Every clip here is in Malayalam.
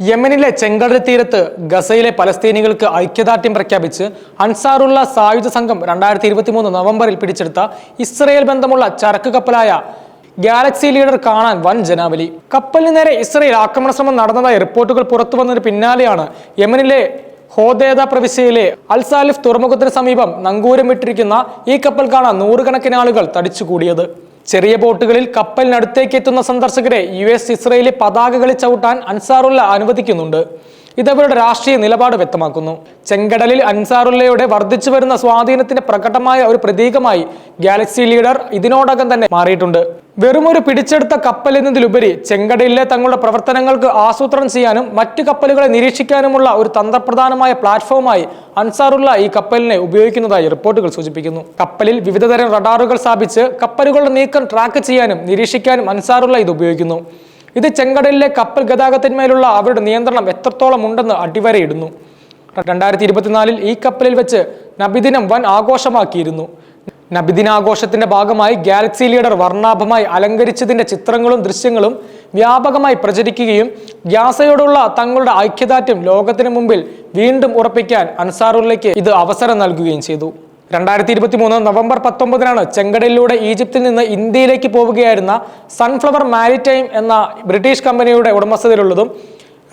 യമനിലെ ചെങ്കടൽ തീരത്ത് ഗസയിലെ പലസ്തീനികൾക്ക് ഐക്യദാർഢ്യം പ്രഖ്യാപിച്ച് അൻസാറുള്ള സായുധ സംഘം രണ്ടായിരത്തി ഇരുപത്തി മൂന്ന് നവംബറിൽ പിടിച്ചെടുത്ത ഇസ്രയേൽ ബന്ധമുള്ള ചരക്ക് കപ്പലായ ഗാലക്സി ലീഡർ കാണാൻ വൻ ജനാവലി. കപ്പലിന് നേരെ ഇസ്രയേൽ ആക്രമണ ശ്രമം നടന്നതായി റിപ്പോർട്ടുകൾ പുറത്തു വന്നതിന് പിന്നാലെയാണ് യമനിലെ ഹോദേദ പ്രവിശ്യയിലെ അൽസാലിഫ് തുറമുഖത്തിന് സമീപം നങ്കൂരമിട്ടിരിക്കുന്ന ഈ കപ്പൽ കാണാൻ നൂറുകണക്കിന് ആളുകൾ തടിച്ചുകൂടിയത്. ചെറിയ ബോട്ടുകളിൽ കപ്പലിനടുത്തേക്ക് എത്തുന്ന സന്ദർശകരെ യു എസ് ഇസ്രയേലി പതാകകളിൽ ചവിട്ടാൻ അൻസാറുള്ള അനുവദിക്കുന്നുണ്ട്. ഇതവരുടെ രാഷ്ട്രീയ നിലപാട് വ്യക്തമാക്കുന്നു. ചെങ്കടലിൽ അൻസാറുള്ളയുടെ വർദ്ധിച്ചു വരുന്ന സ്വാധീനത്തിന്റെ പ്രകടമായ ഒരു പ്രതീകമായി ഗാലക്സി ലീഡർ ഇതിനോടകം തന്നെ മാറിയിട്ടുണ്ട്. വെറുമൊരു പിടിച്ചെടുത്ത കപ്പൽ എന്നതിലുപരി ചെങ്കടലിലെ തങ്ങളുടെ പ്രവർത്തനങ്ങൾക്ക് ആസൂത്രണം ചെയ്യാനും മറ്റു കപ്പലുകളെ നിരീക്ഷിക്കാനുമുള്ള ഒരു തന്ത്രപ്രധാനമായ പ്ലാറ്റ്ഫോമായി അൻസാറുള്ള ഈ കപ്പലിനെ ഉപയോഗിക്കുന്നതായി റിപ്പോർട്ടുകൾ സൂചിപ്പിക്കുന്നു. കപ്പലിൽ വിവിധതരം റഡാറുകൾ സ്ഥാപിച്ച് കപ്പലുകളുടെ നീക്കം ട്രാക്ക് ചെയ്യാനും നിരീക്ഷിക്കാനും അൻസാറുള്ള ഇത് ഉപയോഗിക്കുന്നു. ഇത് ചെങ്കടലിലെ കപ്പൽ ഗതാഗതത്തിന്മേലുള്ള അവരുടെ നിയന്ത്രണം എത്രത്തോളം ഉണ്ടെന്ന് അടിവരയിടുന്നു. രണ്ടായിരത്തി ഇരുപത്തിനാലിൽ ഈ കപ്പലിൽ വെച്ച് നബിദിനം വൻ ആഘോഷമാക്കിയിരുന്നു. നബിദിനാഘോഷത്തിന്റെ ഭാഗമായി ഗാലക്സി ലീഡർ വർണാഭമായി അലങ്കരിച്ചതിന്റെ ചിത്രങ്ങളും ദൃശ്യങ്ങളും വ്യാപകമായി പ്രചരിക്കുകയും ഗ്യാസയോടുള്ള തങ്ങളുടെ ഐക്യദാർഢ്യം ലോകത്തിന് മുമ്പിൽ വീണ്ടും ഉറപ്പിക്കാൻ അൻസാറുള്ളയ്ക്ക് ഇത് അവസരം നൽകുകയും ചെയ്തു. രണ്ടായിരത്തി ഇരുപത്തി മൂന്ന് നവംബർ പത്തൊമ്പതിനാണ് ചെങ്കടലിലൂടെ ഈജിപ്തിൽ നിന്ന് ഇന്ത്യയിലേക്ക് പോവുകയായിരുന്ന സൺഫ്ലവർ മാരിടൈം എന്ന ബ്രിട്ടീഷ് കമ്പനിയുടെ ഉടമസ്ഥതയിലുള്ളതും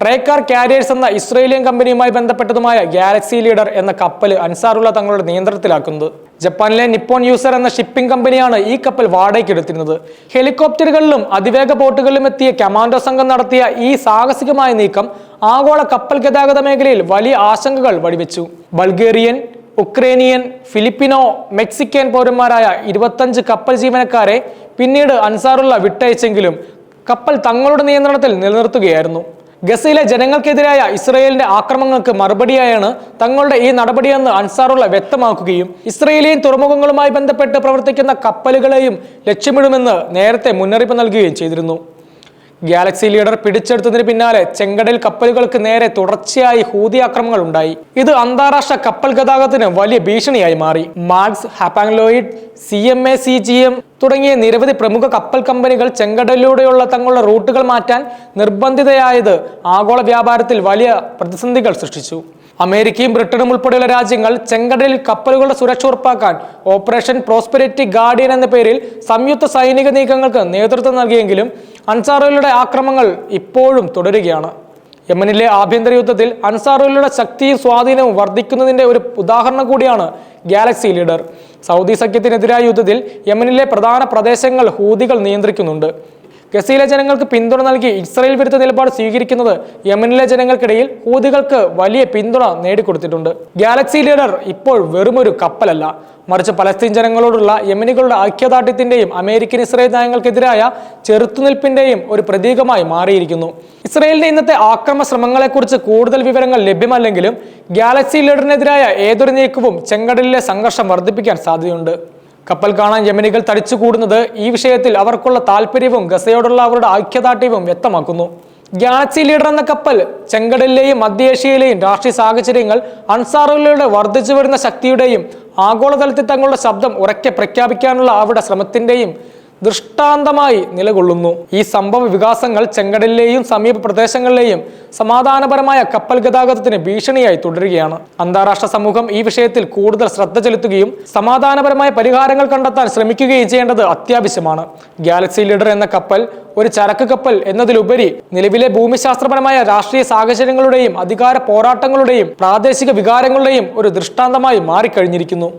റേക്കാർ കാരിയേഴ്സ് എന്ന ഇസ്രേലിയൻ കമ്പനിയുമായി ബന്ധപ്പെട്ടതുമായ ഗാലക്സി ലീഡർ എന്ന കപ്പൽ അൻസാറുള്ള തങ്ങളുടെ നിയന്ത്രണത്തിലാക്കുന്നത്. ജപ്പാനിലെ നിപ്പോൺ യൂസർ എന്ന ഷിപ്പിംഗ് കമ്പനിയാണ് ഈ കപ്പൽ വാടകയ്ക്ക് എടുത്തിരുന്നത്. ഹെലികോപ്റ്ററുകളിലും അതിവേഗ ബോട്ടുകളിലും എത്തിയ കമാൻഡോ സംഘം നടത്തിയ ഈ സാഹസികമായ നീക്കം ആഗോള കപ്പൽ ഗതാഗത മേഖലയിൽ വലിയ ആശങ്കകൾ വഴിവെച്ചു ബൾഗേറിയൻ ഉക്രേനിയൻ ഫിലിപ്പിനോ മെക്സിക്കൻ പൗരന്മാരായ ഇരുപത്തഞ്ച് കപ്പൽ ജീവനക്കാരെ പിന്നീട് അൻസാറുള്ള വിട്ടയച്ചെങ്കിലും കപ്പൽ തങ്ങളുടെ നിയന്ത്രണത്തിൽ നിലനിർത്തുകയായിരുന്നു. ഗസയിലെ ജനങ്ങൾക്കെതിരായ ഇസ്രയേലിന്റെ ആക്രമണങ്ങൾക്ക് മറുപടിയായാണ് തങ്ങളുടെ ഈ നടപടിയെന്ന് അൻസാറുള്ള വ്യക്തമാക്കുകയും ഇസ്രയേലിയൻ തുറമുഖങ്ങളുമായി ബന്ധപ്പെട്ട് പ്രവർത്തിക്കുന്ന കപ്പലുകളെയും ലക്ഷ്യമിടുമെന്ന് നേരത്തെ മുന്നറിയിപ്പ് നൽകുകയും ചെയ്തിരുന്നു. ഗാലക്സി ലീഡർ പിടിച്ചെടുത്തതിന് പിന്നാലെ ചെങ്കടൽ കപ്പലുകൾക്ക് നേരെ തുടർച്ചയായി ഹൂതി ആക്രമണങ്ങൾ ഉണ്ടായി. ഇത് അന്താരാഷ്ട്ര കപ്പൽ ഗതാഗതത്തിന് വലിയ ഭീഷണിയായി മാറി. Maersk Hapag Lloyd C M A C G M തുടങ്ങിയ നിരവധി പ്രമുഖ കപ്പൽ കമ്പനികൾ ചെങ്കടലിലൂടെയുള്ള തങ്ങളുടെ റൂട്ടുകൾ മാറ്റാൻ നിർബന്ധിതയായത് ആഗോള വ്യാപാരത്തിൽ വലിയ പ്രതിസന്ധികൾ സൃഷ്ടിച്ചു. അമേരിക്കയും ബ്രിട്ടനും ഉൾപ്പെടെയുള്ള രാജ്യങ്ങൾ ചെങ്കടലിൽ കപ്പലുകളുടെ സുരക്ഷ ഉറപ്പാക്കാൻ ഓപ്പറേഷൻ പ്രോസ്പെരിറ്റി ഗാർഡിയൻ എന്ന പേരിൽ സംയുക്ത സൈനിക നീക്കങ്ങൾക്ക് നേതൃത്വം നൽകിയെങ്കിലും അൻസാറുകളുടെ ആക്രമങ്ങൾ ഇപ്പോഴും തുടരുകയാണ്. യമനിലെ ആഭ്യന്തര യുദ്ധത്തിൽ അൻസാറുകളുടെ ശക്തിയും സ്വാധീനവും വർദ്ധിക്കുന്നതിന്റെ ഒരു ഉദാഹരണം കൂടിയാണ് ഗാലക്സി ലീഡർ. സൗദി സഖ്യത്തിനെതിരായ യുദ്ധത്തിൽ യമനിലെ പ്രധാന പ്രദേശങ്ങൾ ഹൂതികൾ നിയന്ത്രിക്കുന്നുണ്ട്. ഗസയിലെ ജനങ്ങൾക്ക് പിന്തുണ നൽകി ഇസ്രായേൽ വിരുദ്ധ നിലപാട് സ്വീകരിക്കുന്നത് യമനിലെ ജനങ്ങൾക്കിടയിൽ ഹൂതികൾക്ക് വലിയ പിന്തുണ നേടിക്കൊടുത്തിട്ടുണ്ട്. ഗാലക്സി ലീഡർ ഇപ്പോൾ വെറുമൊരു കപ്പലല്ല. മറിച്ച് പലസ്തീൻ ജനങ്ങളോടുള്ള യമനികളുടെ ഐക്യദാർഢ്യത്തിന്റെയും അമേരിക്കൻ ഇസ്രായേൽ നയങ്ങൾക്കെതിരായ ചെറുത്തുനിൽപ്പിന്റെയും ഒരു പ്രതീകമായി മാറിയിരിക്കുന്നു. ഇസ്രായേലിന്റെ ഇന്നത്തെ ആക്രമ ശ്രമങ്ങളെക്കുറിച്ച് കൂടുതൽ വിവരങ്ങൾ ലഭ്യമല്ലെങ്കിലും ഗാലക്സി ലീഡറിനെതിരായ ഏതൊരു നീക്കവും ചെങ്കടലിലെ സംഘർഷം വർദ്ധിപ്പിക്കാൻ സാധ്യതയുണ്ട്. കപ്പൽ കാണാൻ യമനികൾ തടിച്ചുകൂടുന്നത് ഈ വിഷയത്തിൽ അവർക്കുള്ള താല്പര്യവും ഗസയോടുള്ള അവരുടെ ഐക്യദാർഢ്യവും വ്യക്തമാക്കുന്നു. ഗാലക്സി ലീഡർ എന്ന കപ്പൽ ചെങ്കടലിലെയും മധ്യേഷ്യയിലെയും രാഷ്ട്രീയ സാഹചര്യങ്ങൾ അൻസാറുകളുടെ വർദ്ധിച്ചു വരുന്ന ശക്തിയുടെയും ആഗോളതലത്തിൽ തങ്ങളുടെ ശബ്ദം ഉറക്കെ പ്രഖ്യാപിക്കാനുള്ള അവരുടെ ശ്രമത്തിന്റെയും ദൃഷ്ടാന്തമായി നിലകൊള്ളുന്നു. ഈ സംഭവ വികാസങ്ങൾ ചെങ്കടലിലെയും സമീപ പ്രദേശങ്ങളിലെയും സമാധാനപരമായ കപ്പൽ ഗതാഗതത്തിന് ഭീഷണിയായി തുടരുകയാണ്. അന്താരാഷ്ട്ര സമൂഹം ഈ വിഷയത്തിൽ കൂടുതൽ ശ്രദ്ധ ചെലുത്തുകയും സമാധാനപരമായ പരിഹാരങ്ങൾ കണ്ടെത്താൻ ശ്രമിക്കുകയും ചെയ്യേണ്ടത് അത്യാവശ്യമാണ്. ഗാലക്സി ലീഡർ എന്ന കപ്പൽ ഒരു ചരക്ക് കപ്പൽ എന്നതിലുപരി നിലവിലെ ഭൂമിശാസ്ത്രപരമായ രാഷ്ട്രീയ സാഹചര്യങ്ങളുടെയും അധികാര പോരാട്ടങ്ങളുടെയും പ്രാദേശിക വികാരങ്ങളുടെയും ഒരു ദൃഷ്ടാന്തമായി മാറിക്കഴിഞ്ഞിരിക്കുന്നു.